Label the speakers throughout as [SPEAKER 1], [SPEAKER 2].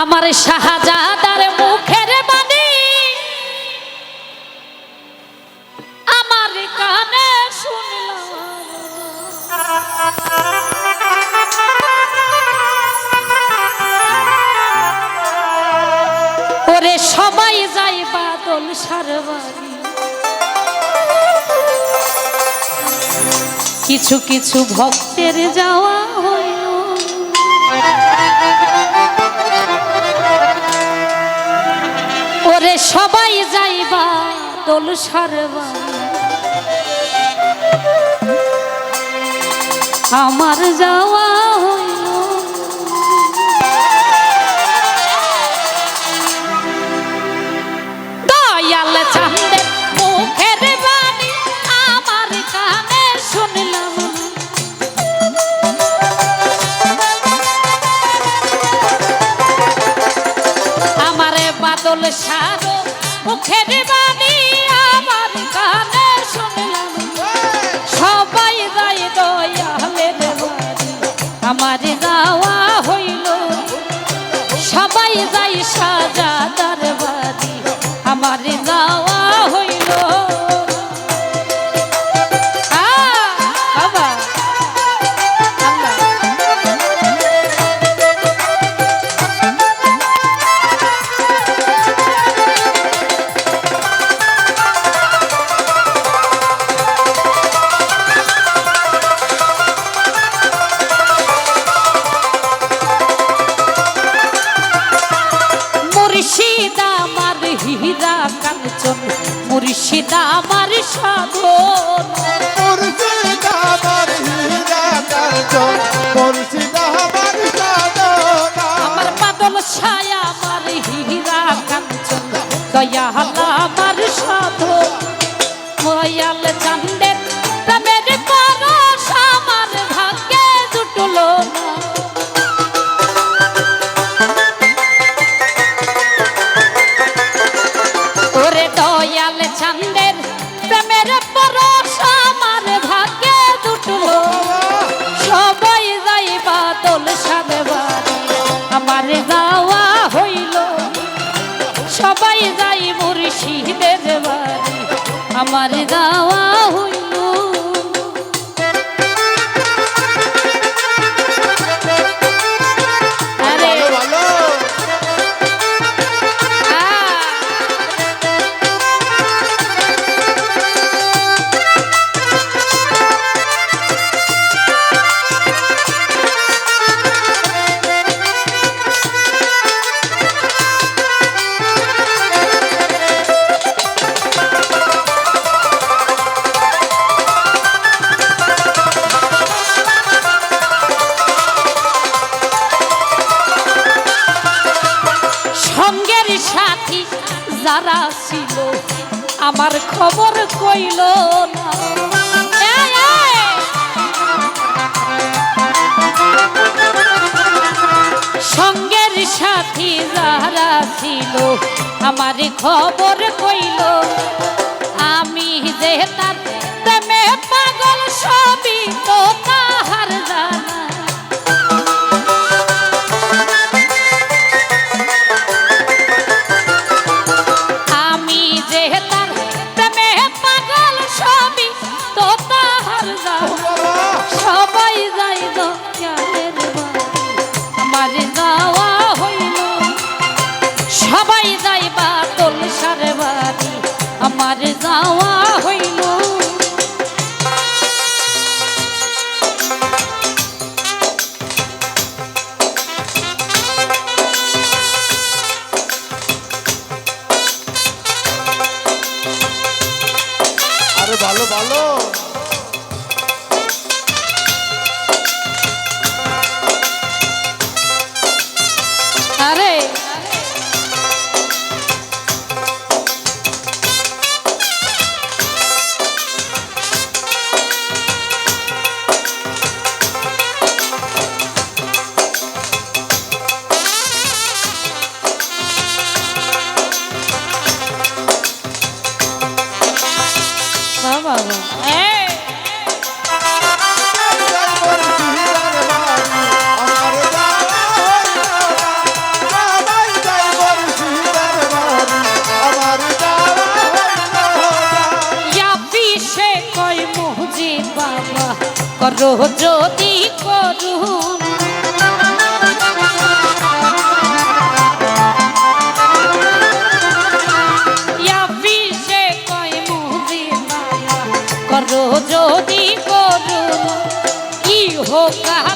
[SPEAKER 1] আমার শাহজাদার মুখের বাণী। আমার কানে শুনলাম। ওরে সবাই যাই বাদল সারবাড়ি কিছু কিছু ভক্তের যাওয়া মাতল সারবা আমার যাওয়া
[SPEAKER 2] ভালো
[SPEAKER 1] আমার খবর কইল আমি যে তার প্রেমে পাগল সবই তো তাহ করো যদি করুন করো যদি করুন ইহো কালে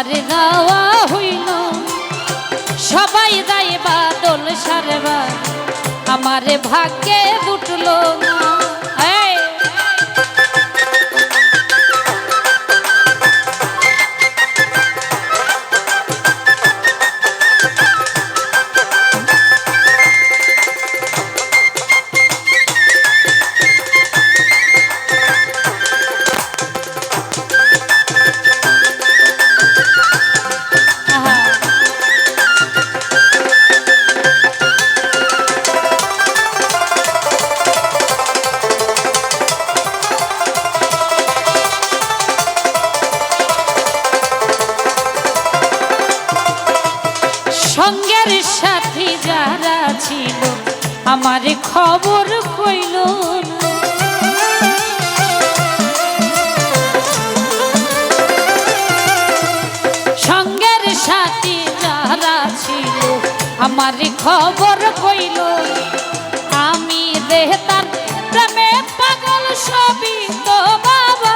[SPEAKER 1] আমার গাওয়া হইল। সবাই যাই বাদল সারে বাড়ি আমার ভাগ্যে দুটলো না। সঙ্গের সাথী যারা ছিল, আমার খবর কইল। সঙ্গের সাথী যারা ছিল, আমার খবর কইল আমি দেহতার প্রেমে পাগল, সবই তো বাবার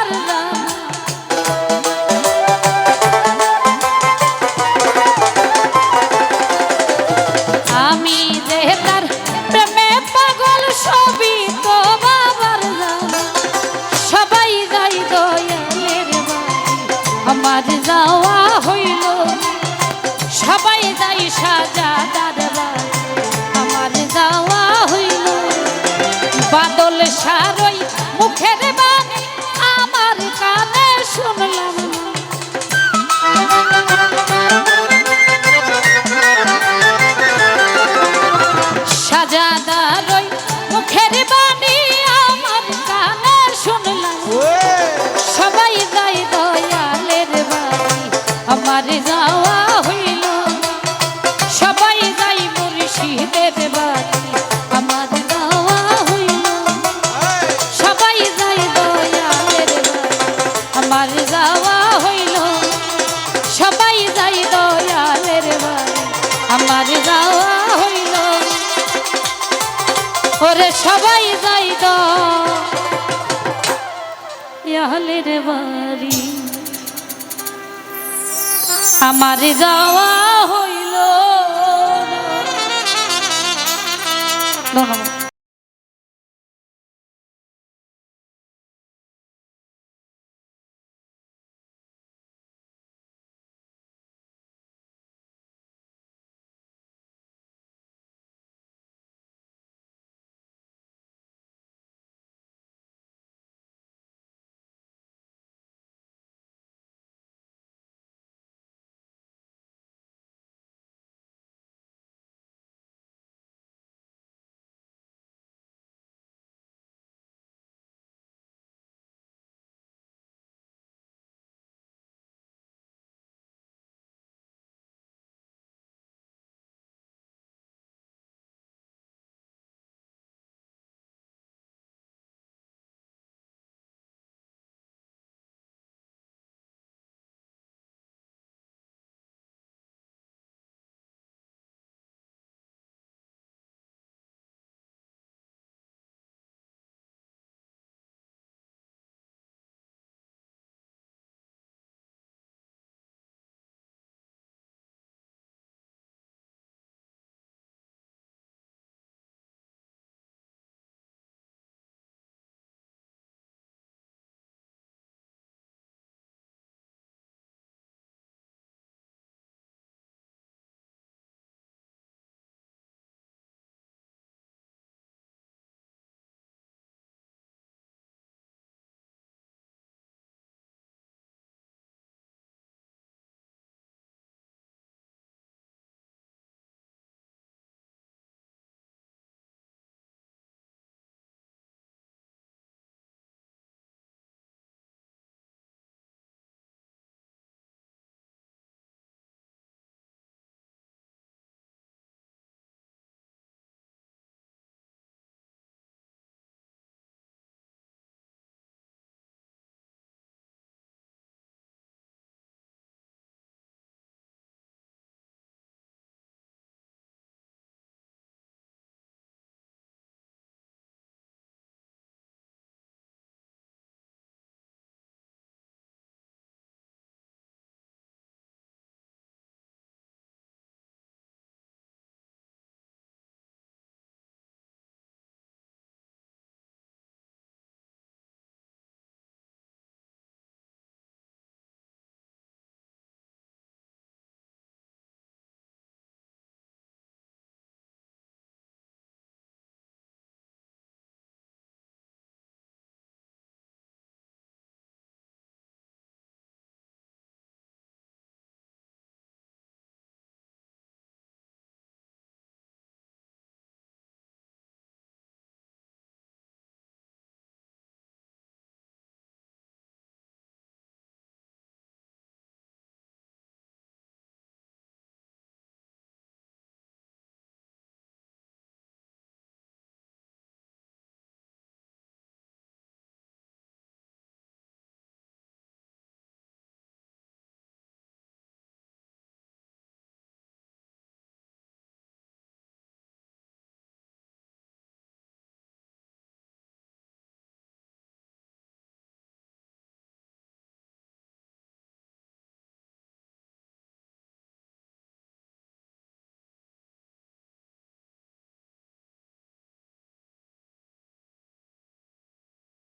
[SPEAKER 1] আমার যাওয়া হইল। সবাই যাই সাজাদার বাড়ি আমার যাওয়া হইল। বাদল সারই মুখের বাণী আমার কানে শুনলাম না। যাওয়া হইল। সবাই যাই দয়ালের বাড়ি। আমার যাওয়া হইল। ওরে সবাই যাই দয়ালের বাড়ি। আমার যাওয়া হইল। ধন্যবাদ।